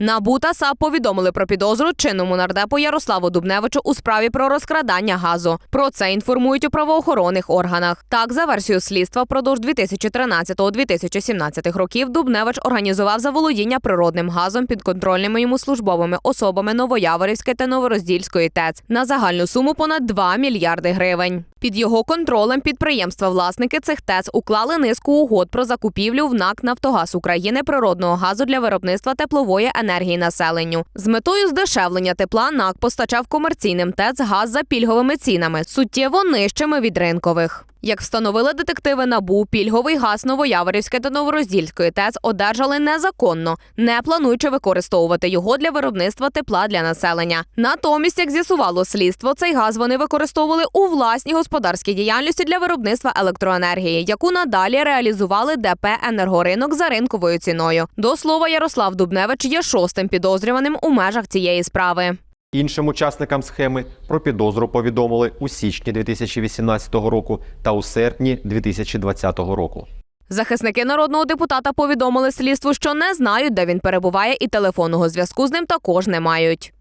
НАБУ та САП повідомили про підозру чинному нардепу Ярославу Дубневичу у справі про розкрадання газу. Про це інформують у правоохоронних органах. Так, за версією слідства, впродовж 2013-2017 років Дубневич організував заволодіння природним газом підконтрольними йому службовими особами Новояворівської та Новороздільської ТЕЦ на загальну суму понад 2 мільярди гривень. Під його контролем підприємства-власники цих ТЕЦ уклали низку угод про закупівлю в НАК Нафтогаз України природного газу для виробництва теплової енергії населенню. З метою здешевлення тепла НАК постачав комерційним ТЕЦ газ за пільговими цінами, суттєво нижчими від ринкових. Як встановили детективи НАБУ, пільговий газ Новояворівської та Новороздільської ТЕЦ одержали незаконно, не плануючи використовувати його для виробництва тепла для населення. Натомість, як з'ясувало слідство, цей газ вони використовували у власній господарській діяльності для виробництва електроенергії, яку надалі реалізували ДП «Енергоринок» за ринковою ціною. До слова, Ярослав Дубневич є шостим підозрюваним у межах цієї справи. Іншим учасникам схеми про підозру повідомили у січні 2018 року та у серпні 2020 року. Захисники народного депутата повідомили слідству, що не знають, де він перебуває, і телефонного зв'язку з ним також не мають.